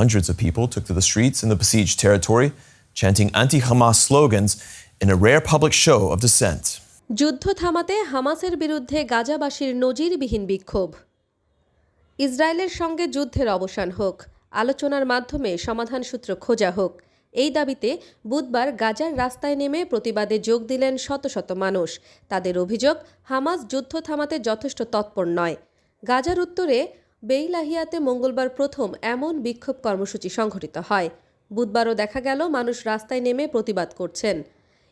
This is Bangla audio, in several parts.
Hundreds of people took to the streets in the besieged territory, chanting anti Hamas slogans in a rare public show of dissent. যুদ্ধ থামাতে হামাসের বিরুদ্ধে গাজাবাসীর নজিরবিহীন বিক্ষোভ। ইসরায়েলের সঙ্গে যুদ্ধের অবসান হোক আলোচনার মাধ্যমে সমাধান সূত্র খোঁজা হোক এই দাবিতে বুধবার গাজার রাস্তায় নেমে প্রতিবাদে যোগ দিলেন শত শত মানুষ। তাদের অভিযোগ হামাস যুদ্ধ থামাতে যথেষ্ট তৎপর নয়। গাজার উত্তরে বেইলাহিয়াতে মঙ্গলবার প্রথম এমন বিক্ষোভ কর্মসূচি সংঘটিত হয়। বুধবারও দেখা গেল, মানুষ রাস্তায় নেমে প্রতিবাদ করছেন।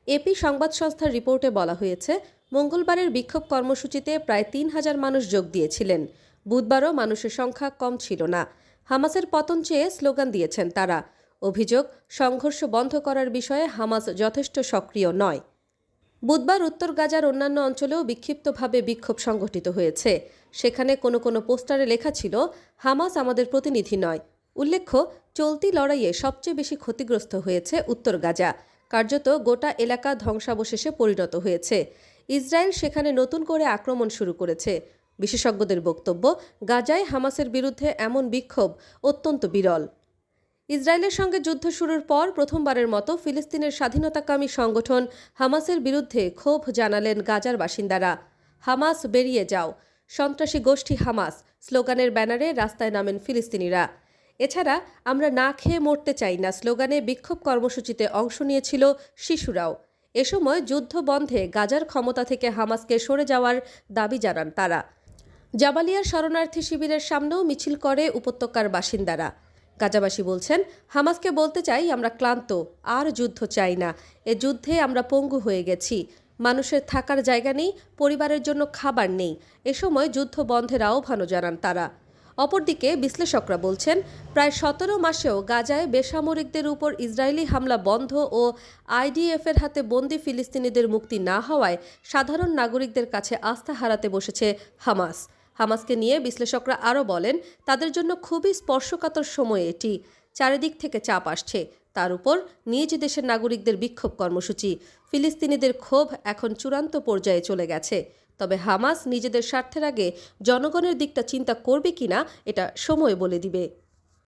এপি সংবাদ সংস্থার রিপোর্টে বলা হয়েছে, মঙ্গলবারের বিক্ষোভ কর্মসূচিতে প্রায় তিন হাজার মানুষ যোগ দিয়েছিলেন। বুধবারও মানুষের সংখ্যা কম ছিল না। হামাসের পতন চেয়ে স্লোগান দিয়েছেন তারা। অভিযোগ, সংঘর্ষ বন্ধ করার বিষয়ে হামাস যথেষ্ট সক্রিয় নয়। বুধবার উত্তর গাজার অন্যান্য অঞ্চলেও বিক্ষিপ্তভাবে বিক্ষোভ সংঘটিত হয়েছে। সেখানে কোনো কোনো পোস্টারে লেখা ছিল, হামাস আমাদের প্রতিনিধি নয়। উল্লেখ্য, চলতি লড়াইয়ে সবচেয়ে বেশি ক্ষতিগ্রস্ত হয়েছে উত্তর গাজা। কার্যত গোটা এলাকা ধ্বংসাবশেষে পরিণত হয়েছে। ইসরায়েল সেখানে নতুন করে আক্রমণ শুরু করেছে। বিশেষজ্ঞদের বক্তব্য, গাজায় হামাসের বিরুদ্ধে এমন বিক্ষোভ অত্যন্ত বিরল। ইসরায়েলের সঙ্গে যুদ্ধ শুরুর পর প্রথমবারের মতো ফিলিস্তিনের স্বাধীনতাকামী সংগঠন হামাসের বিরুদ্ধে ক্ষোভ জানালেন গাজার বাসিন্দারা। হামাস, বেরিয়ে যাও। সন্ত্রাসী গোষ্ঠী হামাস স্লোগানের ব্যানারে রাস্তায় নামেন ফিলিস্তিনিরা। এছাড়া, আমরা না খেয়ে মরতে চাই না স্লোগানে বিক্ষোভ কর্মসূচিতে অংশ নিয়েছিল শিশুরাও। এ সময় যুদ্ধ বন্ধে গাজার ক্ষমতা থেকে হামাসকে সরে যাওয়ার দাবি জানান তারা। জাবালিয়ার শরণার্থী শিবিরের সামনেও মিছিল করে উপত্যকার বাসিন্দারা। গাজাবাসী বলছেন, হামাসকে বলতে চাই আমরা ক্লান্ত, আর যুদ্ধ চাই না। এ যুদ্ধে আমরা পঙ্গু হয়ে গেছি। মানুষের থাকার জায়গা নেই, পরিবারের জন্য খাবার নেই। এ সময় যুদ্ধ বন্ধের আহ্বানও জানান তারা। অপরদিকে বিশ্লেষকরা বলছেন, প্রায় সতেরো মাসেও গাজায় বেসামরিকদের উপর ইসরায়েলি হামলা বন্ধ ও আইডিএফের হাতে বন্দি ফিলিস্তিনিদের মুক্তি না হওয়ায় সাধারণ নাগরিকদের কাছে আস্থা হারাতে বসেছে হামাস। হামাসকে নিয়ে বিশ্লেষকরা আরও বলেন, তাদের জন্য খুবই স্পর্শকাতর সময় এটি। চারিদিক থেকে চাপ আসছে। তার উপর নিজ দেশের নাগরিকদের বিক্ষোভ কর্মসূচি। ফিলিস্তিনিদের ক্ষোভ এখন চূড়ান্ত পর্যায়ে চলে গেছে। তবে হামাস নিজেদের স্বার্থের আগে জনগণের দিকটা চিন্তা করবে কিনা, এটা সময় বলে দিবে।